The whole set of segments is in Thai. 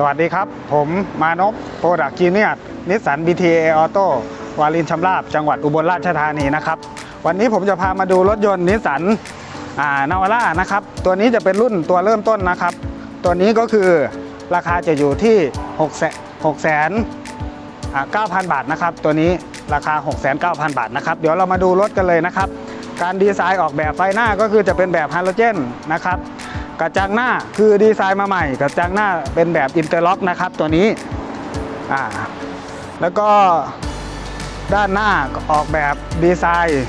สวัสดีครับ ผมมานพโปรดักจีเนียนิสสัน BTA Auto วารินชำราบจังหวัดอุบลราชธานีนะครับ วันนี้ผมจะพามาดูรถยนต์นิสสันนาวาร่านะครับ ตัวนี้จะเป็นรุ่นตัวเริ่มต้นนะครับ ตัวนี้ก็คือราคาจะอยู่ที่6แสน6แสน9,000 บาทนะครับ ตัวนี้ราคา 6 9 0 0 0 บาทนะครับ เดี๋ยวเรามาดูรถกันเลยนะครับ การดีไซน์ออกแบบไฟหน้าก็คือจะเป็นแบบฮาโลเจนนะครับ กระจังหน้าคือดีไซน์มาใหม่ กระจังหน้าเป็นแบบอินเตอร์ล็อกนะครับตัวนี้อ่าแล้วก็ด้านหน้าออกแบบดีไซน์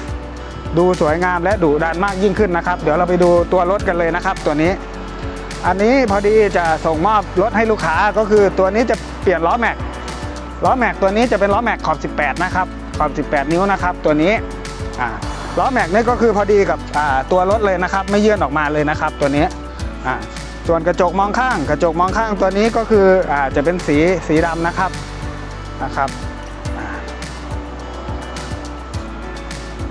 ดูสวยงามและดุดันมากยิ่งขึ้นนะครับ เดี๋ยวเราไปดูตัวรถกันเลยนะครับ ตัวนี้ อันนี้พอดีจะส่งมอบรถให้ลูกค้าก็คือตัวนี้จะเปลี่ยนล้อแม็กล้อแม็กตัวนี้จะเป็นล้อแม็กขอบ 18 นะครับ ขอบ 18 นิ้วนะครับ ตัวนี้อ่าล้อแม็กนี่ก็คือพอดีกับตัวรถเลยนะครับ ไม่ยื่นออกมาเลยนะครับ ตัวนี้ อ่าส่วนกระจกมองข้าง กระจกมองข้างตัวนี้ก็คืออ่าจะเป็นสีสีดำนะครับนะครับ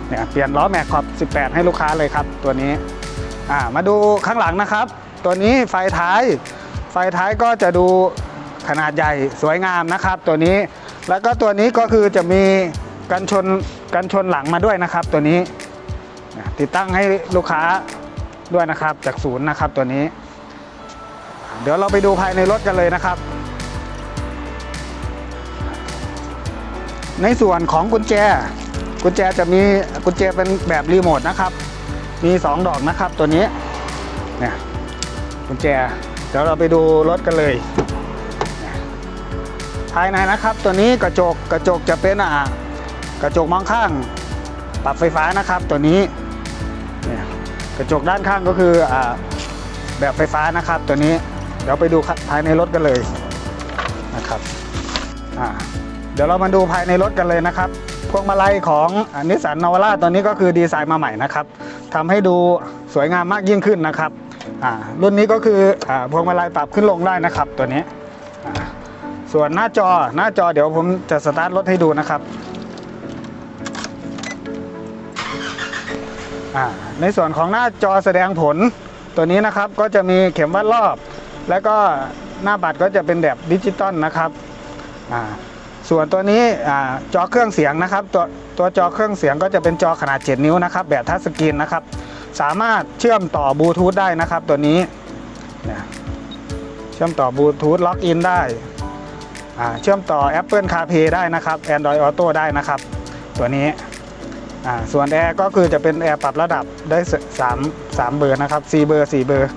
เนี่ยเปลี่ยนล้อแม็กขอบ 18 ให้ลูกค้าเลยครับ ตัวนี้อ่ามาดูข้างหลังนะครับ ตัวนี้ไฟท้าย ไฟท้ายก็จะดูขนาดใหญ่สวยงามนะครับ ตัวนี้แล้วก็ตัวนี้ก็คือจะมีกันชนกันชนหลังมาด้วยนะครับ ตัวนี้ติดตั้งให้ลูกค้า ด้วยนะครับจากศูนย์นะครับตัวนี้ เดี๋ยวเราไปดูภายในรถกันเลยนะครับ ในส่วนของกุญแจ กุญแจจะมีกุญแจเป็นแบบรีโมทนะครับ มี 2 ดอกนะครับตัวนี้เนี่ยกุญแจ เดี๋ยวเราไปดูรถกันเลย ภายในนะครับตัวนี้กระจกกระจกจะเป็นอ่ากระจกมองข้าง ปรับไฟฟ้านะครับตัวนี้เนี่ย กระจกด้านข้างก็คืออแบบไฟฟ้านะครับตัวนี้เดี๋ยวไปดูภายในรถกันเลยนะครับเดี๋ยวเรามาดูภายในรถกันเลยนะครับพวงมาลัยของนิสสันนาวาร่าตัวนี้ก็คือดีไซน์มาใหม่นะครับทำให้ดูสวยงามมากยิ่งขึ้นนะครับรุ่นนี้ก็คืออพวงมาลัยปรับขึ้นลงได้นะครับตัวนี้ส่วนหน้าจอหน้าจอเดี๋ยวผมจะสตาร์ทรถให้ดูนะครับ ในส่วนของหน้าจอแสดงผลตัวนี้นะครับก็จะมีเข็มวัดรอบ แล้วก็หน้าบัตรก็จะเป็นแบบดิจิตอลนะครับส่วนตัวนี้จอเครื่องเสียงนะครับตัวตัวจอเครื่องเสียงก็จะเป็นจอขนาด 7 นิ้วนะครับ แบบทัชสกรีนนะครับ สามารถเชื่อมต่อบลูทูธได้นะครับ ตัวนี้เชื่อมต่อบลูทูธล็อกอินได้เชื่อมต่อ Apple CarPlay ได้นะครับ Android Auto ได้นะครับ ตัวนี้ ส่วนแอร์ก็คือจะเป็นแอร์ปรับระดับได้3 3เบอร์นะครับ4เบอร์4เบอร์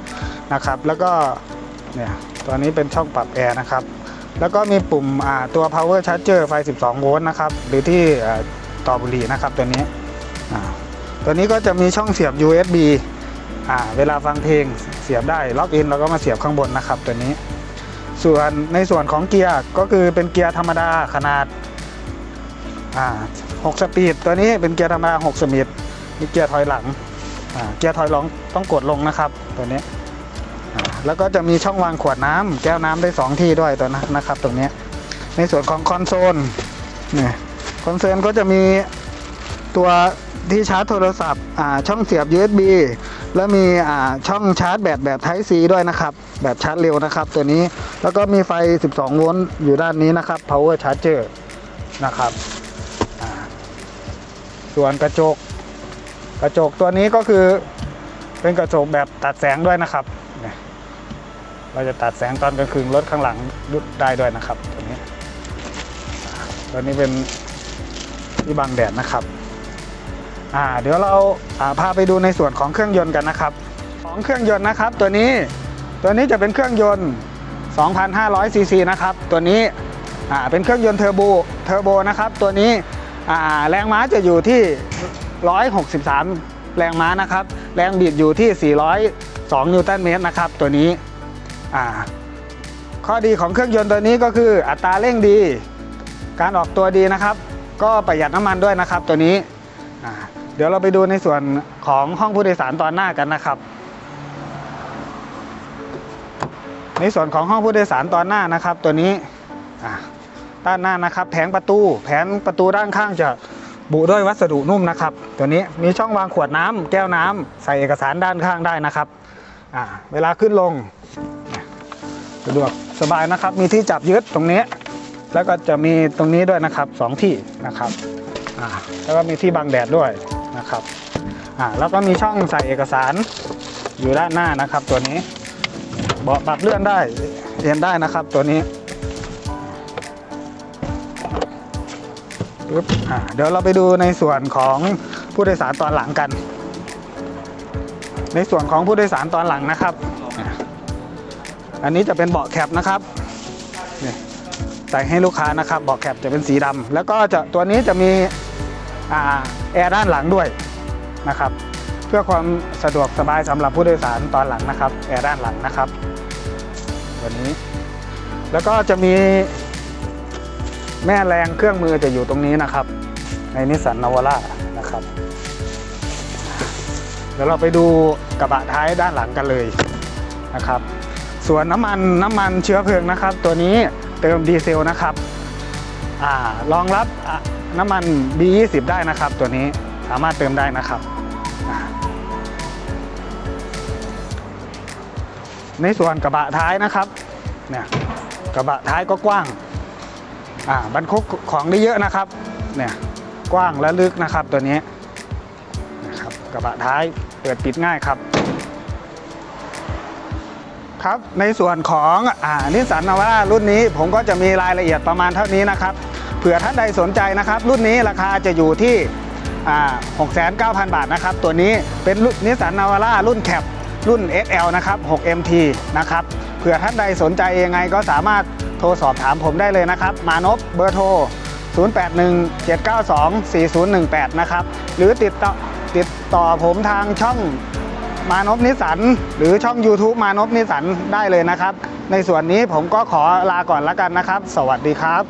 นะครับ แล้วก็เนี่ยตัวนี้เป็นช่องปรับแอร์นะครับ แล้วก็มีปุ่มตัว power charger ไฟ 12 โวลต์นะครับ หรือที่ต่อบุหรี่นะครับตัวนี้ตัวนี้ก็จะมีช่องเสียบ USB เวลาฟังเพลงเสียบได้ล็อกอินแล้วก็มาเสียบข้างบนนะครับตัวนี้ ส่วนในส่วนของเกียร์ก็คือเป็นเกียร์ธรรมดาขนาด 6 สปีด ตัวนี้เป็นเกียร์ธรรมดา6สปีดมีเกียร์ถอยหลังเกียร์ถอยหลังต้องกดลงนะครับตัวนี้ แล้วก็จะมีช่องวางขวดน้ำแก้วน้ำได้ 2 ที่ด้วยตัวนั้นะครับตรงนี้ ในส่วนของคอนโซลเนี่ยคอนโซลก็จะมีตัวที่ชาร์จโทรศัพท์ช่องเสียบ USB แล้วมีช่องชาร์จแบตแบบ Type C ด้วยนะครับ แบบชาร์จเร็วนะครับ ตัวนี้แล้วก็มีไฟ 12 โวลต์อยู่ด้านนี้นะครับ power charger นะครับ ส่วนกระจก กระจกตัวนี้ก็คือเป็นกระจกแบบตัดแสงด้วยนะครับ เราจะตัดแสงตอนกลางคืนรถข้างหลังได้ด้วยนะครับตัวนี้ ตัวนี้เป็นที่บังแดดนะครับอ่าเดี๋ยวเราาพาไปดูในส่วนของเครื่องยนต์กันนะครับ ของเครื่องยนต์นะครับ ตัวนี้ตัวนี้จะเป็นเครื่องยนต์ 2,500ซีซีนะครับ ตัวนี้อ่าเป็นเครื่องยนต์เทอร์โบเทอร์โบนะครับ ตัวนี้ แรงม้าจะอยู่ที่ 163 แรงม้านะครับ แรงบิดอยู่ที่ 402 นิวตันเมตรนะครับ ตัวนี้ ข้อดีของเครื่องยนต์ตัวนี้ก็คืออัตราเร่งดี การออกตัวดีนะครับ ก็ประหยัดน้ำมันด้วยนะครับตัวนี้ เดี๋ยวเราไปดูในส่วนของห้องผู้โดยสารตอนหน้ากันนะครับ ในส่วนของห้องผู้โดยสารตอนหน้านะครับ ตัวนี้ ด้านหน้านะครับ แผงประตู แผงประตูด้านข้างจะบุด้วยวัสดุนุ่มนะครับ ตัวนี้มีช่องวางขวดน้ำแก้วน้ำใส่เอกสารด้านข้างได้นะครับเวลาขึ้นลงสะดวกสบายนะครับ มีที่จับยึดตรงนี้ แล้วก็จะมีตรงนี้ด้วยนะครับสองที่นะครับแล้วก็มีที่บังแดดด้วยนะครับแล้วก็มีช่องใส่เอกสารอยู่ด้านหน้านะครับ ตัวนี้เบาะปรับเลื่อนได้เรียนได้นะครับตัวนี้ ปึ๊บอ่าเดี๋ยวเราไปดูในส่วนของผู้โดยสารตอนหลังกัน ในส่วนของผู้โดยสารตอนหลังนะครับ อันนี้จะเป็นเบาะแคปนะครับนี่ใส่ให้ลูกค้านะครับเบาะแคปจะเป็นสีดำแล้วก็จะตัวนี้จะมีอแอร์ด้านหลังด้วยนะครับ เพื่อความสะดวกสบายสำหรับผู้โดยสารตอนหลังนะครับแอร์ด้านหลังนะครับ ตัวนี้ แล้วก็จะมี แม่แรงเครื่องมือจะอยู่ตรงนี้นะครับ ในนิสสันนาวาร่านะครับ เดี๋ยวเราไปดูกระบะท้ายด้านหลังกันเลยนะครับ ส่วนน้ำมันน้ำมันเชื้อเพลิงนะครับ ตัวนี้เติมดีเซลนะครับอรองรับน้ำมัน B20 ได้นะครับ ตัวนี้สามารถเติมได้นะครับในส่วนกระบะท้ายนะครับเนี่ยกระบะท้ายก็กว้าง บรรทุกของได้เยอะนะครับเนี่ยกว้างและลึกนะครับตัวนี้นะครับกระบะท้ายเปิดปิดง่ายครับ ครับในส่วนของอนิสสันนาวาร่ารุ่นนี้ผมก็จะมีรายละเอียดประมาณเท่านี้นะครับเผื่อท่านใดสนใจนะครับ รุ่นนี้ราคาจะอยู่ที่ 69,000 บาทนะครับ ตัวนี้เป็นนิสสันนาวาร่ารุ่นแคปรุ่น SL นะครับ 6MT นะครับเผื่อท่านใดสนใจยังไงก็สามารถ โทรสอบถามผมได้เลยนะครับ มานพเบอร์โทร 0817924018 นะครับ หรือติดต่อติดต่อผมทางช่องมานพนิสันหรือช่อง YouTube มานพนิสสันได้เลยนะครับ ในส่วนนี้ผมก็ขอลาก่อนแล้วกันนะครับ สวัสดีครับ